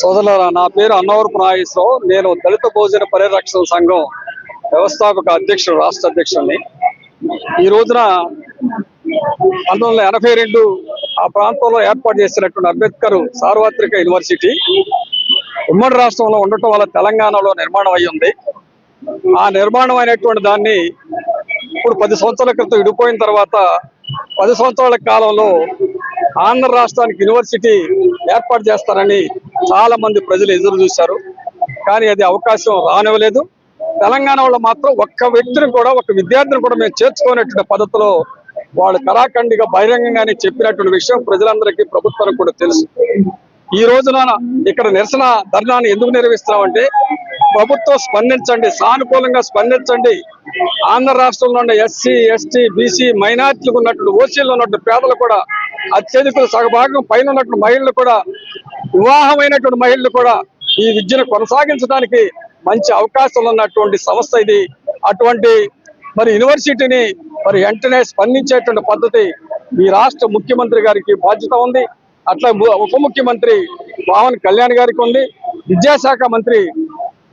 సోదరులారా నా పేరు అన్నవరపు నాగేశ్వరరావు. నేను దళిత భోజన పరిరక్షణ సంఘం వ్యవస్థాపక అధ్యక్షుడు రాష్ట్ర అధ్యక్షుడిని. ఈ రోజున పంతొమ్మిది వందల ఎనభై రెండు ఆ ప్రాంతంలో ఏర్పాటు చేసినటువంటి అంబేద్కర్ సార్వత్రిక యూనివర్సిటీ ఉమ్మడి రాష్ట్రంలో ఉండటం వల్ల తెలంగాణలో నిర్మాణం అయి ఉంది. ఆ నిర్మాణం అయినటువంటి దాన్ని ఇప్పుడు పది సంవత్సరాల క్రితం విడిపోయిన తర్వాత పది సంవత్సరాల కాలంలో ఆంధ్ర రాష్ట్రానికి యూనివర్సిటీ ఏర్పాటు చేస్తారని చాలా మంది ప్రజలు ఎదురు చూశారు. కానీ అది అవకాశం రానివ్వలేదు. తెలంగాణ వాళ్ళు మాత్రం ఒక్క వ్యక్తిని కూడా ఒక విద్యార్థిని కూడా మేము చేర్చుకునేటువంటి పద్ధతిలో వాళ్ళు కళాఖండిగా బహిరంగంగానే చెప్పినటువంటి విషయం ప్రజలందరికీ ప్రభుత్వానికి కూడా తెలుసు. ఈ రోజున ఇక్కడ నిరసన ధర్నాన్ని ఎందుకు నిర్వహిస్తున్నామంటే ప్రభుత్వం స్పందించండి సానుకూలంగా స్పందించండి. ఆంధ్ర రాష్ట్రంలో ఉన్న ఎస్సీ ఎస్టీ బీసీ మైనార్టీలకు ఉన్నటువంటి ఓసీలో ఉన్నటువంటి పేదలు కూడా అత్యధికులు సగభాగం పైన ఉన్నటువంటి మహిళలు కూడా వివాహమైనటువంటి మహిళలు కూడా ఈ విద్యను కొనసాగించడానికి మంచి అవకాశాలు ఉన్నటువంటి సంస్థ ఇది. అటువంటి మరి యూనివర్సిటీని మరి వెంటనే స్పందించేటువంటి పద్ధతి ఈ రాష్ట్ర ముఖ్యమంత్రి గారికి బాధ్యత ఉంది. అట్లా ఉప ముఖ్యమంత్రి పవన్ కళ్యాణ్ గారికి ఉంది. విద్యాశాఖ మంత్రి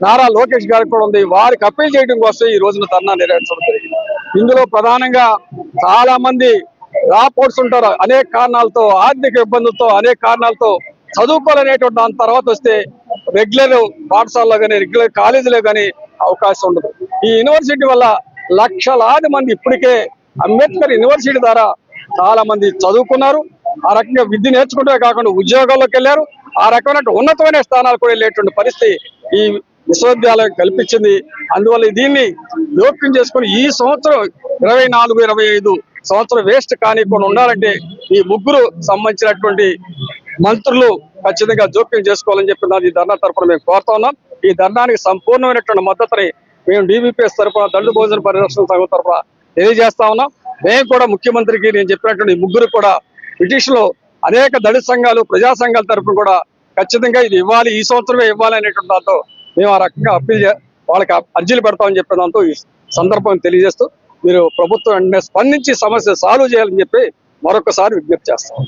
నారా లోకేష్ గారికి కూడా ఉంది. వారికి అప్పీల్ చేయడం కోసం ఈ రోజున ధర్నా నిర్వహించడం జరిగింది. ఇందులో ప్రధానంగా చాలా మంది రాపోర్ట్స్ ఉంటారు. అనేక కారణాలతో ఆర్థిక ఇబ్బందులతో అనేక కారణాలతో చదువుకోవాలనేటువంటి దాని తర్వాత వస్తే రెగ్యులర్ పాఠశాలలో కానీ రెగ్యులర్ కాలేజీలో కానీ అవకాశం ఉండదు. ఈ యూనివర్సిటీ వల్ల లక్షలాది మంది ఇప్పటికే అంబేద్కర్ యూనివర్సిటీ ద్వారా చాలా మంది చదువుకున్నారు. ఆ రకంగా విద్య నేర్చుకుంటే కాకుండా ఉద్యోగాల్లోకి వెళ్ళారు. ఆ రకమైన ఉన్నతమైన స్థానాలు కూడా వెళ్ళేటువంటి పరిస్థితి ఈ విశ్వవిద్యాలయం కల్పించింది. అందువల్ల దీన్ని జోక్యం చేసుకుని ఈ సంవత్సరం ఇరవై నాలుగు ఇరవై ఐదు సంవత్సరం వేస్ట్ కానికుండా ఉండాలంటే ఈ ముగ్గురు సంబంధించినటువంటి మంత్రులు ఖచ్చితంగా జోక్యం చేసుకోవాలని చెప్పి నాది ఈ ధర్నా తరపున మేము కోరుతా ఉన్నాం. ఈ ధర్నానికి సంపూర్ణమైనటువంటి మద్దతుని మేము డీబీపీఎస్ తరఫున దండు భోజన పరిరక్షణ సంఘం తరపున తెలియజేస్తా ఉన్నాం. మేము కూడా ముఖ్యమంత్రికి నేను చెప్పినటువంటి ముగ్గురు కూడా పిటిషన్లో అనేక దళిత సంఘాలు ప్రజా సంఘాల తరపున కూడా ఖచ్చితంగా ఇది ఇవ్వాలి ఈ సంవత్సరమే ఇవ్వాలి అనేటువంటి దాంతో మేము ఆ రకంగా అప్పీల్ వాళ్ళకి అర్జీలు పెడతామని చెప్పిన దాంతో ఈ సందర్భం తెలియజేస్తూ మీరు ప్రభుత్వం వెంటనే స్పందించి సమస్య సాల్వ్ చేయాలని చెప్పి మరొకసారి విజ్ఞప్తి చేస్తాం.